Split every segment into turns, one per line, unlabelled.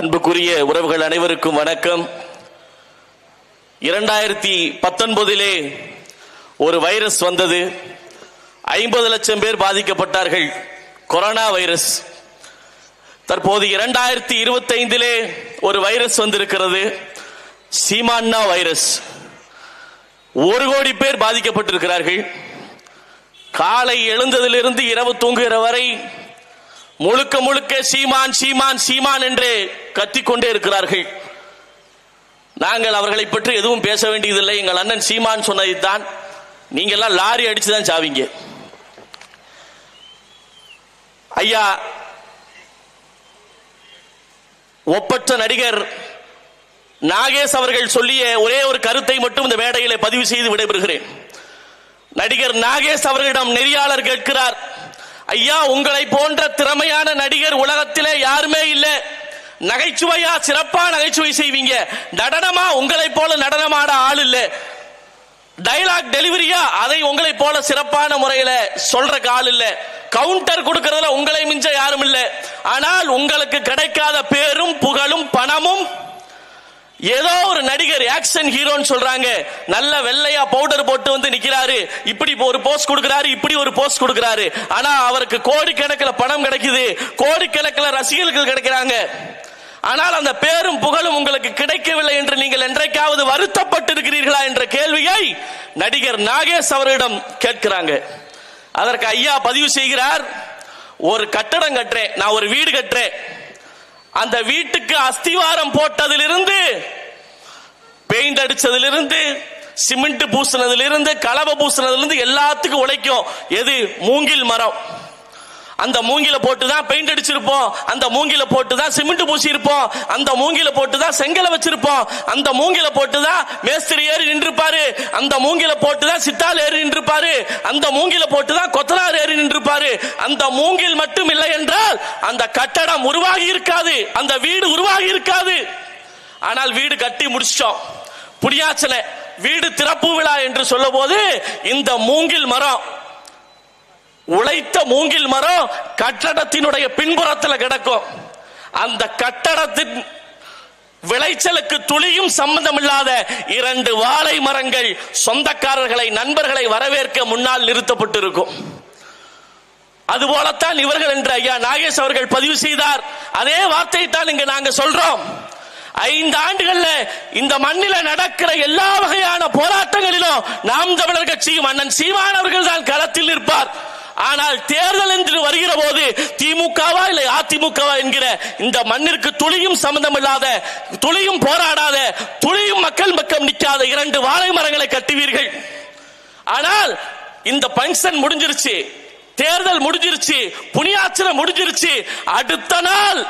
அன்புக்குரிய உறவுகள் அனைவருக்கும் வணக்கம். இரண்டாயிரத்தி பத்தொன்பதிலே ஒரு வைரஸ் வந்தது. ஐம்பது லட்சம் பேர் பாதிக்கப்பட்டார்கள். Corona virus. தற்போது இரண்டாயிரத்தி இருபத்தி ஐந்திலே ஒரு வைரஸ் வந்திருக்கிறது. சீமான்னா வைரஸ். ஒரு கோடி பேர் பாதிக்கப்பட்டிருக்கிறார்கள். காலை எழுந்ததிலிருந்து இரவு தூங்குகிற வரை முழுக்க முழுக்க சீமான் சீமான் சீமான் என்று கத்திக்கொண்டே இருக்கிறார்கள். நாங்கள் அவர்களை பற்றி எதுவும் பேச வேண்டியதில்லை. எங்கள் அண்ணன் சீமான் சொன்னதுதான். நீங்க எல்லாம் லாரி அடிச்சுதான் சாவிங்க. ஐயா ஒப்பற்ற நடிகர் நாகேஷ் அவர்கள் சொல்லிய ஒரே ஒரு கருத்தை மட்டும் இந்த மேடையில் பதிவு செய்து விடைபெறுகிறேன். நடிகர் நாகேஷ் அவர்களிடம் நெறியாளர் கேட்கிறார். ஐயா உங்களை போன்ற திறமையான நடிகர் உலகத்திலே யாருமே இல்லை. நகைச்சுவையா சிறப்பா நகைச்சுவை செய்வீங்க. நடனமா உங்களை போல நடனமாட ஆள் இல்லை. டைலாக் டெலிவரியா அதை உங்களை போல சிறப்பான முறையில சொல்ற கால் இல்ல. கவுண்டர் கொடுக்கறதுல உங்களை மிஞ்ச யாரும் இல்ல. ஆனால் உங்களுக்கு கிடைக்காத பேரும் புகழும் பணமும் ஏதோ ஒரு நடிகர் ஆக்ஷன் ஹீரோன்னு சொல்றாங்க. நல்ல வெள்ளையா பவுடர் போட்டு வந்து நிக்கிறாரு. இப்படி ஒரு போஸ்ட் கொடுக்கிறாரு இப்படி ஒரு போஸ்ட் கொடுக்கிறாரு. ஆனா அவருக்கு கோடிக்கணக்கில் பணம் கிடைக்குது. கோடிக்கணக்கில் ரசிகர்கள் கிடைக்கிறாங்க. ஆனால் அந்த பேரும் புகழும் உங்களுக்கு கிடைக்கவில்லை என்று நீங்கள் என்றைக்காவது வருத்தப்பட்டிருக்கிறீர்களா என்ற கேள்வியை நடிகர் நாகேஷ் அவரிடம் கேட்கிறாங்க. அதற்கு ஐயா பதிவு செய்கிறார். ஒரு கட்டடம் கட்டுறேன். நான் ஒரு வீடு கட்டுறேன். அந்த வீட்டுக்கு அஸ்திவாரம் போட்டதிலிருந்து பெயிண்ட் அடிச்சதிலிருந்து சிமெண்ட் பூசினதிலிருந்து கலவை பூசினதிலிருந்து எல்லாத்துக்கும் உழைக்கும். எது? மூங்கில் மரம். அந்த மூங்கில போட்டு தான் பெயிண்ட் அடிச்சிருப்போம். அந்த மூங்கில போட்டு தான் சிமெண்ட் பூசியிருப்போம். அந்த மூங்கில போட்டு தான் செங்கலை வச்சிருப்போம். அந்த மூங்கில போட்டு தான் மேஸ்திரி ஏறி நின்றுப்பாரு. அந்த மூங்கில போட்டு தான் சித்தால் ஏறி நின்றுப்பாரு. அந்த மூங்கில போட்டு தான் கொத்தனார் ஏறி நின்றுப்பாரு. அந்த மூங்கில் மட்டும் இல்லை என்றால் அந்த கட்டடம் உருவாகி இருக்காது. அந்த வீடு உருவாகி இருக்காது. ஆனால் வீடு கட்டி முடிச்சிட்டோம். புரியாச்சல வீடு திறப்பு விழா என்று சொல்ல போது இந்த மூங்கில் மரம் உழைத்த மூங்கில் மரம் கட்டடத்தினுடைய பின்புறத்தில் கிடக்கும். அந்த கட்டடத்தின் விளைச்சலுக்கு துளியும் சம்பந்தம் இல்லாத இரண்டு வாழை மரங்கள் சொந்தக்காரர்களை நண்பர்களை வரவேற்க முன்னால் நிறுத்தப்பட்டிருக்கும். அதுபோலத்தான் இவர்கள் என்று ஐயா நாகேஷ் அவர்கள் பதிவு செய்தார். அதே வார்த்தையை தான் இங்கு நாங்க சொல்றோம். ஐந்து ஆண்டுகள்ல இந்த மண்ணில நடக்கிற எல்லா வகையான போராட்டங்களிலும் நாம் தமிழர் கட்சியும் அண்ணன் சீமான் அவர்கள் தான் களத்தில் நிற்பார். ஆனால் தேர்தல் என்று வருகிற போது திமுகவா இல்லை அதிமுகவா என்கிற இந்த மண்ணிற்கு துளியும் சம்பந்தம் இல்லாத துளியும் போராடாத துளியும் மக்கள் பக்கம் நிற்காத இரண்டு வாழை மரங்களை கட்டுவீர்கள். ஆனால் இந்த பங்கன் முடிஞ்சிருச்சு தேர்தல் முடிஞ்சிருச்சு புனியாச்சனம் முடிஞ்சிருச்சு அடுத்த நாள்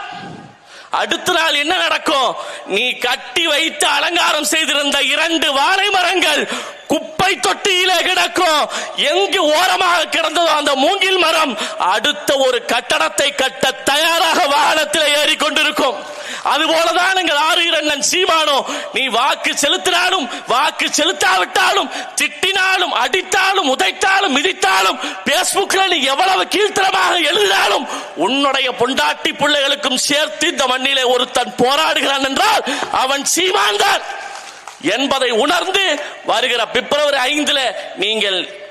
அடுத்த நாள் என்ன நடக்கும்? நீ கட்டி வைத்து அலங்காரம் செய்திருந்த இரண்டு வாழை மரங்கள் குப்பை தொட்டியிலே கிடக்கும். எங்கு ஓரமாக கிடந்ததோ அந்த மூங்கில் மரம் அடுத்த ஒரு கட்டடத்தை கட்ட தயாராக வாகனத்தில் ஏறிக்கொண்டிருக்கும். அதுபோலதான் எங்கள் ஆறுகிறண்ணன் சீமானோ நீ வாக்கு செலுத்தினாலும் வாக்கு செலுத்தாவிட்டாலும் திட்டினாலும் அடித்தாலும் உதைத்தாலும் மிதித்தாலும் பேஸ்புக்ல நீ எவ்வளவு கீழ்த்தரமாக எழுதினாலும் உன்னுடைய பொண்டாட்டி பிள்ளைகளுக்கும் சேர்த்து இந்த மண்ணிலே ஒருத்தன் போராடுகிறான் என்றால் அவன் சீமான் தான். என்பதை உணர்ந்து வருகிற பிப்ரவரி ஐந்துல நீங்கள்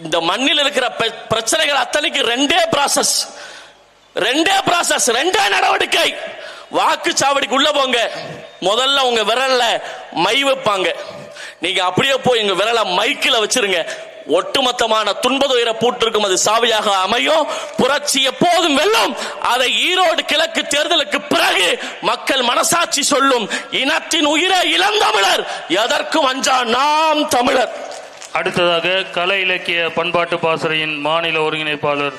இந்த மண்ணில் இருக்கிற பிரச்சனைகள் அத்தனைக்கு ரெண்டே ப்ராசஸ் ரெண்டே ப்ராசஸ் ரெண்டே நடவடிக்கை. வாக்குச்சாவடிக்கு உள்ள போங்க. முதல்ல உங்க விரல்ல மை வைப்பாங்க. நீங்க அப்படியே போய் உங்க விரலை மைக்கில் வச்சிருங்க. ஒட்டுமொத்தமான துன்பதுயர பூட்டிருக்கும் அது சாவியாக அமையும். புரட்சி எப்போதும் வெல்லும். அதை ஈரோடு கிழக்கு தேர்தலுக்கு பிறகு மக்கள் மனசாட்சி சொல்லும். இனத்தின் உயிரை இளந்தமிழர். எதற்கும் அஞ்சா நாம் தமிழர்.
அடுத்ததாக கலை இலக்கிய பண்பாட்டு பாசறையின் மாநில ஒருங்கிணைப்பாளர்